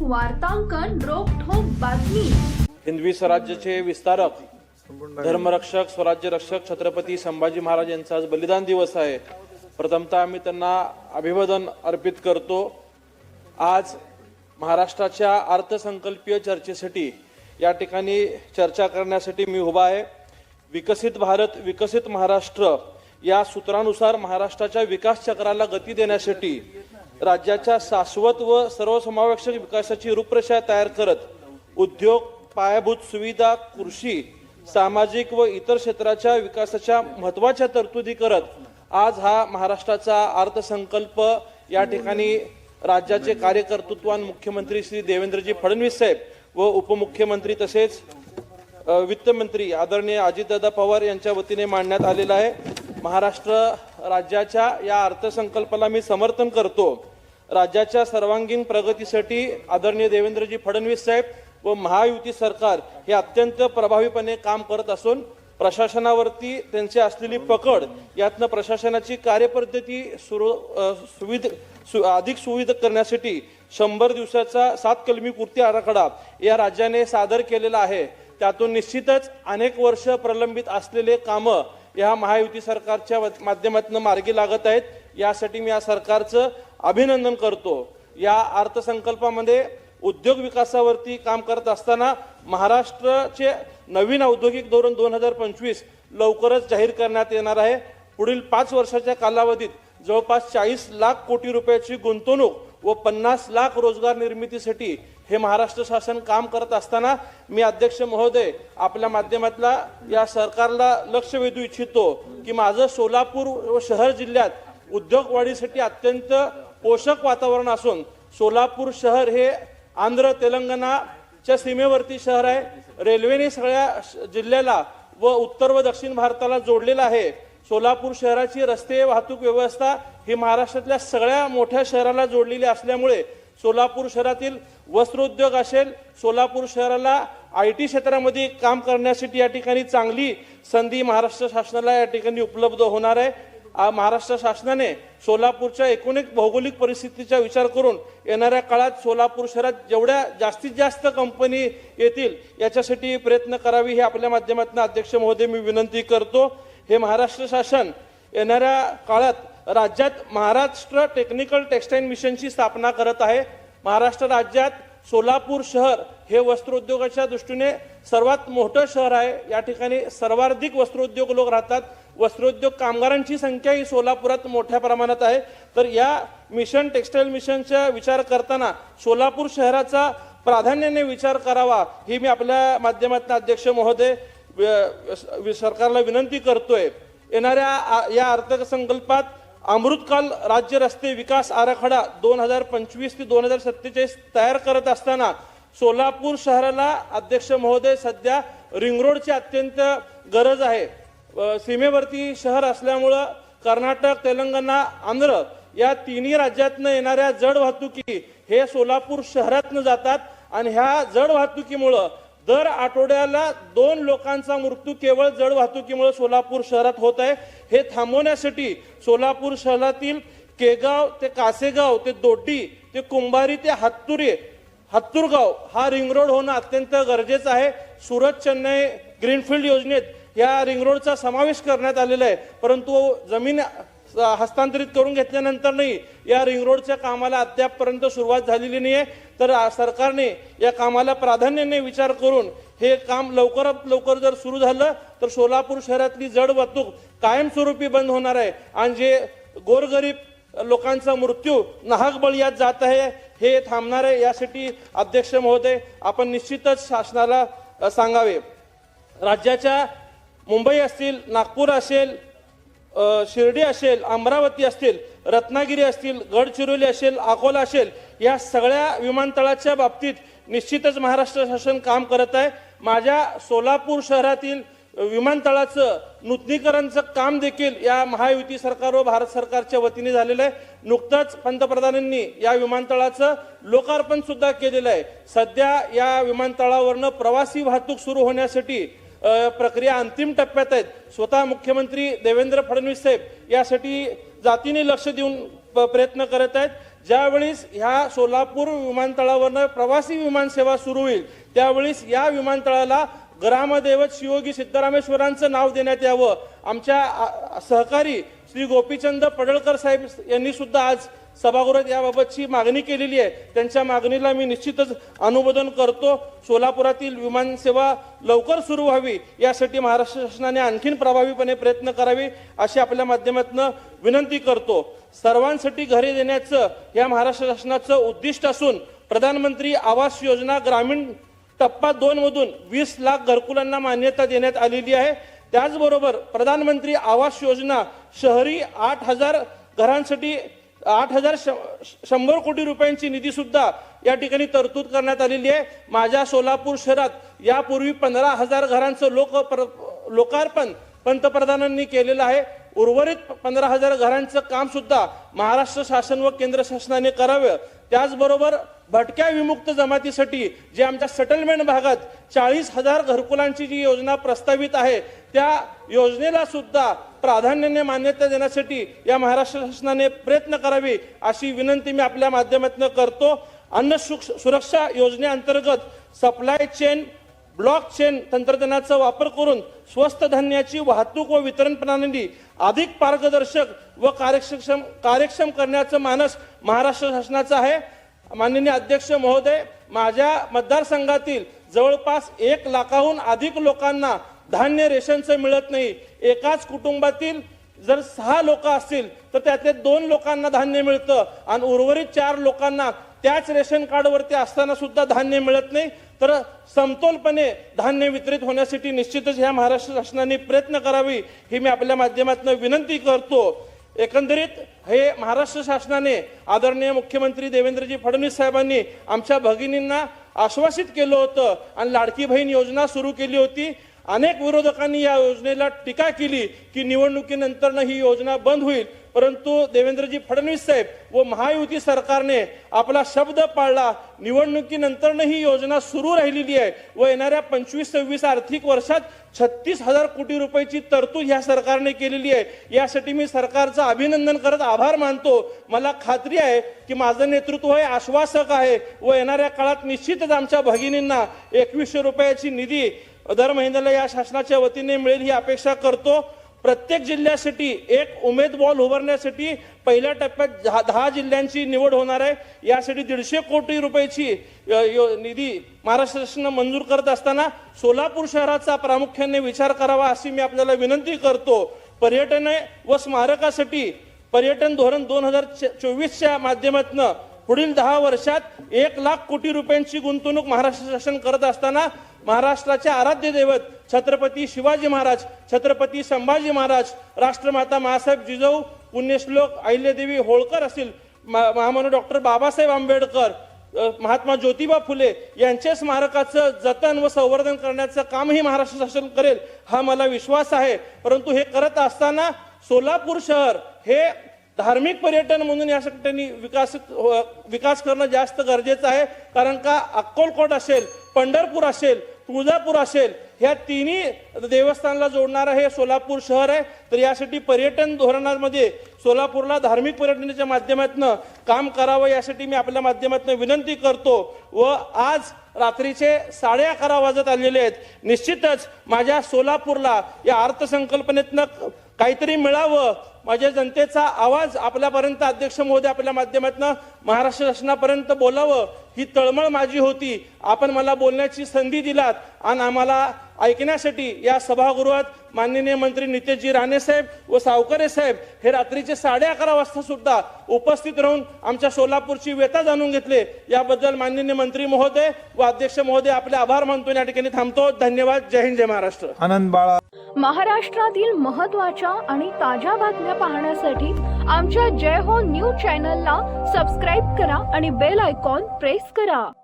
वार्तांकन रोखोक बातमी. हिंदवी स्वराज्याचे विस्तारक धर्मरक्षक स्वराज्य रक्षक छत्रपती संभाजी महाराज यांचा आज बलिदान दिवस आहे. प्रथमतः आम्ही त्यांना अभिवादन अर्पित करतो. आज महाराष्ट्राच्या अर्थसंकल्पीय चर्चेसाठी या ठिकाणी चर्चा करण्यासाठी मी उभा आहे. विकसित भारत विकसित महाराष्ट्र या सूत्रानुसार महाराष्ट्राच्या विकास चक्राला गती देण्यासाठी राज्याच्या शाश्वत व सर्वसमावेशक विकासाची रूपरेषा तयार करत उद्योग पायाभूत सुविधा कृषी सामाजिक व इतर क्षेत्राच्या विकासाच्या महत्त्वाच्या तरतुदी करत आज हा महाराष्ट्राचा अर्थसंकल्प या ठिकाणी राज्याचे कार्यकर्तृत्वान मुख्यमंत्री श्री देवेंद्रजी फडणवीस साहेब व उपमुख्यमंत्री तसेच वित्तमंत्री आदरणीय अजितदादा पवार यांच्या वतीने मांडण्यात आलेला आहे. महाराष्ट्र राज्याच्या या अर्थसंकल्पाला मी समर्थन करतो. राज्याच्या सर्वांगीण प्रगतीसाठी आदरणीय देवेंद्रजी फडणवीस साहेब व महायुती सरकार हे अत्यंत प्रभावीपणे काम करत असून प्रशासनावरती त्यांची असलेली पकड यातनं प्रशासनाची कार्यपद्धती सुरू सुविध सु अधिक सुविध करण्यासाठी शंभर दिवसाचा सात कलमी कृती आराखडा या राज्याने सादर केलेला आहे. त्यातून निश्चितच अनेक वर्ष प्रलंबित असलेले कामं या महायुती सरकारच्या माध्यमातून मार्गी लागत आहेत. यासाठी मी या सरकारचं अभिनंदन करतो. या अर्थसंकल्पामध्ये उद्योग विकासावरती काम करत असताना महाराष्ट्राचे नवीन औद्योगिक धोरण दोन हजार पंचवीस लवकरच जाहीर करण्यात येणार आहे. पुढील पाच वर्षाच्या कालावधीत जवळपास चाळीस लाख कोटी रुपयाची गुंतवणूक व पन्नास लाख रोजगार निर्मितीसाठी हे महाराष्ट्र शासन काम करत असताना मी अध्यक्ष महोदय आपल्या माध्यमातला या सरकारला लक्ष वेधू इच्छितो की माझं सोलापूर व शहर जिल्ह्यात उद्योग वाढीसाठी अत्यंत पोषक वातावरण असून सोलापूर शहर हे आंध्र तेलंगणाच्या सीमेवरती शहर आहे. रेल्वेने सगळ्या श- जिल्ह्याला व उत्तर व दक्षिण भारताला जोडलेलं आहे. सोलापूर शहराची रस्ते वाहतूक व्यवस्था ही महाराष्ट्रातल्या सगळ्या मोठ्या शहराला जोडलेली असल्यामुळे सोलापूर शहरातील वस्त्रोद्योग असेल सोलापूर शहराला आय टी क्षेत्रामध्ये काम करण्यासाठी या ठिकाणी चांगली संधी महाराष्ट्र शासनाला या ठिकाणी उपलब्ध होणार आहे. महाराष्ट्र शासनाने सोलापूरच्या एकूण एक भौगोलिक परिस्थितीचा विचार करून येणाऱ्या काळात सोलापूर शहरात जेवढ्या जास्तीत जास्त कंपनी येतील याच्यासाठी प्रयत्न करावी हे आपल्या माध्यमातून अध्यक्ष महोदय मी विनंती करतो. हे महाराष्ट्र शासन येणाऱ्या काळात राज्यात महाराष्ट्र टेक्निकल टेक्सटाईल मिशनची स्थापना करत आहे. महाराष्ट्र राज्यात सोलापूर शहर हे वस्त्रोद्योगाच्या दृष्टीने सर्वात मोठं शहर आहे. या ठिकाणी सर्वाधिक वस्त्रोद्योग लोक राहतात. वस्त्रोद्योग कामगारांची संख्या ही सोलापुरात मोठ्या प्रमाणात आहे. तर या मिशन टेक्सटाईल मिशनचा विचार करताना सोलापूर शहराचा प्राधान्याने विचार करावा ही मी आपल्या माध्यमातून अध्यक्ष महोदय सरकारला विनंती करतोय. येणाऱ्या या अर्थसंकल्पात अमृतकाल राज्य रस्ते विकास आराखडा दोन हजार पंचवीस ते दोन हजार सत्तेचाळीस तयार करत असताना सोलापूर शहराला अध्यक्ष महोदय सध्या रिंग रोडची अत्यंत गरज आहे. सीमेवरती शहर असल्यामुळं कर्नाटक तेलंगणा आंध्र या तिन्ही राज्यातनं येणाऱ्या जड वाहतुकी हे सोलापूर शहरातनं जातात आणि ह्या जड वाहतुकीमुळं दर आठवड्याला दोन लोकांचा मृत्यू केवळ जड वाहतुकीमुळे सोलापूर शहरात होत आहे. हे थांबवण्यासाठी सोलापूर शहरातील केगाव ते कासेगाव ते दोड्डी ते कुंभारी ते हातुरे हत्तूरगाव हा रिंग रोड होणं अत्यंत गरजेचं आहे. सुरत चेन्नई ग्रीनफील्ड योजनेत या रिंग रोडचा समावेश करण्यात आलेला आहे. परंतु जमीन हस्तांतरित करून घेतल्यानंतर नाही या रिंग रोडच्या कामाला अद्यापपर्यंत सुरुवात झालेली नाही आहे तर सरकारने या कामाला प्राधान्याने विचार करून हे काम लवकरात लवकर जर सुरू झालं तर सोलापूर शहरातली जड वाहतूक कायमस्वरूपी बंद होणार आहे. आणि जे गोरगरीब लोकांचा मृत्यू नाहक बळीयात जात आहे हे थांबणार आहे. यासाठी अध्यक्ष महोदय आपण निश्चितच शासनाला सांगावे. राज्याच्या मुंबई असतील नागपूर असेल शिर्डी असेल अमरावती असतील रत्नागिरी असतील गडचिरोली असेल अकोला असेल या सगळ्या विमानतळाच्या बाबतीत निश्चितच महाराष्ट्र शासन काम करत आहे. माझ्या सोलापूर शहरातील विमानतळाचं नूतनीकरणचं काम देखील या महायुती सरकार व भारत सरकारच्या वतीने झालेलं आहे. नुकतंच पंतप्रधानांनी या विमानतळाचं लोकार्पण सुद्धा केलेलं आहे. सध्या या विमानतळावरनं प्रवासी वाहतूक सुरू होण्यासाठी प्रक्रिया अंतिम टप्प्यात आहेत. स्वतः मुख्यमंत्री देवेंद्र फडणवीस साहेब यासाठी जातीने लक्ष देऊन प- प्रयत्न करत आहेत. ज्यावेळेस ह्या सोलापूर विमानतळावरनं प्रवासी विमानसेवा सुरू होईल त्यावेळेस या विमानतळाला ग्रामदैवत शिवोगी सिद्धरामेश्वरांचं नाव देण्यात यावं. आमच्या सहकारी श्री गोपीचंद पडळकर साहेब यांनी सुद्धा आज सभागृहात याबाबतची मागणी केलेली आहे. त्यांच्या मागणीला मी निश्चितच अनुमोदन करतो. सोलापुरातील विमानसेवा लवकर सुरू व्हावी यासाठी महाराष्ट्र शासनाने आणखीन प्रभावीपणे प्रयत्न करावे अशी आपल्या माध्यमातून विनंती करतो. सर्वांसाठी घरे देण्याचं या महाराष्ट्र शासनाचं उद्दिष्ट असून प्रधानमंत्री आवास योजना ग्रामीण टप्पा दोन मधून वीस लाख घरकुलांना मान्यता देण्यात आलेली आहे. त्याचबरोबर प्रधानमंत्री आवास योजना शहरी आठ हजार घरांसाठी आठ हजार श- शंभर कोटी रुपयांची निधी सुद्धा या ठिकाणी तरतूद करण्यात आलेली आहे. माझ्या सोलापूर शहरात यापूर्वी पंधरा हजार घरांचं लोक लोकार्पण पंतप्रधानांनी केलेलं आहे. उर्वरित पंधरा हजार घरांचं काम सुद्धा महाराष्ट्र शासन व केंद्र शासनाने करावं. त्याचबरोबर भटक्या विमुक्त जमातीसाठी जे आमच्या सेटलमेंट भागात चाळीस हजार घरकुलांची जी योजना प्रस्तावित आहे त्या योजनेला सुद्धा प्राधान्याने मान्यता देण्यासाठी या महाराष्ट्र शासनाने प्रयत्न करावे अशी विनंती मी आपल्या माध्यमातून करतो. अन्न सुरक्षा योजनेअंतर्गत सप्लाय चेन ब्लॉक चेन तंत्रज्ञानाचा वापर करून स्वस्त धान्याची वाहतूक व वितरण प्रणाली अधिक पारदर्शक व कार्यक्षम कार्यक्षम करण्याचं मानस महाराष्ट्र शासनाचं आहे. माननीय अध्यक्ष महोदय माझ्या मतदारसंघातील जवळपास एक लाखाहून अधिक लोकांना धान्य रेशनचं मिळत नाही. एकाच कुटुंबातील जर सहा लोक असतील तर त्यातले दोन लोकांना धान्य मिळतं आणि उर्वरित चार लोकांना त्याच रेशन कार्डवरती असताना सुद्धा धान्य मिळत नाही. तर समतोलपणे धान्य वितरित होण्यासाठी निश्चितच ह्या महाराष्ट्र शासनाने प्रयत्न करावी ही मी आपल्या माध्यमातून विनंती करतो. एकंदरीत हे महाराष्ट्र शासनाने आदरणीय मुख्यमंत्री देवेंद्रजी फडणवीस साहेबांनी आमच्या भगिनींना आश्वासित केलं होतं आणि लाडकी बहीण योजना सुरू केली होती. अनेक विरोधकांनी या योजनेला टीका केली की निवडणुकीनंतर ही योजना बंद होईल. परंतु देवेंद्रजी फडणवीस साहेब व महायुती सरकारने आपला शब्द पाळला. निवडणुकीनंतर ही योजना सुरू राहिलेली आहे व येणाऱ्या पंचवीस सव्वीस आर्थिक वर्षात छत्तीस हजार कोटी रुपयाची तरतूद ह्या सरकारने केलेली आहे. यासाठी मी सरकारचं अभिनंदन करत आभार मानतो. मला खात्री आहे की माझं नेतृत्व हे आश्वासक आहे व येणाऱ्या काळात निश्चितच आमच्या भगिनींना एकवीसशे रुपयाची निधी दर महिन्याला या शासनाच्या वतीने मिळेल ही अपेक्षा करतो. प्रत्येक जिल्ह्यासाठी एक उमेद बॉल उभारण्यासाठी पहिल्या टप्प्यात दहा दहा जिल्ह्यांची निवड होणार आहे. यासाठी दीडशे कोटी रुपयाची यो- निधी महाराष्ट्र शासनानं मंजूर करत असताना सोलापूर शहराचा प्रामुख्याने विचार करावा अशी मी आपल्याला विनंती करतो. पर्यटन व स्मारकासाठी पर्यटन धोरण दोन हजार चोवीसच्या माध्यमातून पुढील दहा वर्षात एक लाख कोटी रुपयांची गुंतवणूक महाराष्ट्र शासन करत असताना महाराष्ट्राचे आराध्य दैवत छत्रपती शिवाजी महाराज छत्रपती संभाजी महाराज राष्ट्रमाता महासाहेब जिजाऊ पुण्यश्लोक अहिल्यादेवी होळकर असतील मा- महामानव डॉक्टर बाबासाहेब आंबेडकर महात्मा ज्योतिबा फुले यांच्या स्मारकाचं जतन व संवर्धन करण्याचं कामही महाराष्ट्र शासन करेल हा मला विश्वास आहे. परंतु हे करत असताना सोलापूर शहर हे धार्मिक पर्यटन म्हणून या ठिकाणी विकास विकास करणं जास्त गरजेचं आहे. कारण का अक्कलकोट असेल पंढरपूर असेल तुळजापूर असेल ह्या तिन्ही देवस्थानला जोडणारं हे सोलापूर शहर आहे. तर यासाठी पर्यटन धोरणामध्ये सोलापूरला धार्मिक पर्यटनाच्या माध्यमातून काम करावं यासाठी मी आपल्या माध्यमातून विनंती करतो. व आज रात्रीचे साडे अकरा वाजत आलेले आहेत. निश्चितच माझ्या सोलापूरला या अर्थसंकल्पनेतनं काहीतरी मिळावं. माझ्या जनतेचा आवाज आपल्यापर्यंत अध्यक्ष महोदय आपल्या माध्यमातून महाराष्ट्र शासनापर्यंत बोलावं. ही तळमळ माझी होती. आपण मला बोलण्याची संधी दिलात आणि आम्हाला ऐकण्यासाठी या सभागृहात माननीय मंत्री नितेशजी राणे साहेब व सावकरे साहेब हे रात्रीचे साडे अकरा वाजता सुद्धा उपस्थित राहून आमच्या सोलापूरची व्यथा जाणून घेतले. याबद्दल माननीय मंत्री महोदय व अध्यक्ष महोदय आपले आभार मानतो. या ठिकाणी थांबतो. धन्यवाद. जय हिंद जय महाराष्ट्र. आनंद बाळा. महाराष्ट्रातील महत्त्वाच्या आणि ताज्या बातम्या पाहण्यासाठी आमच्या जय हो न्यूज चॅनलला सबस्क्राईब करा आणि बेल आयकॉन प्रेस करा.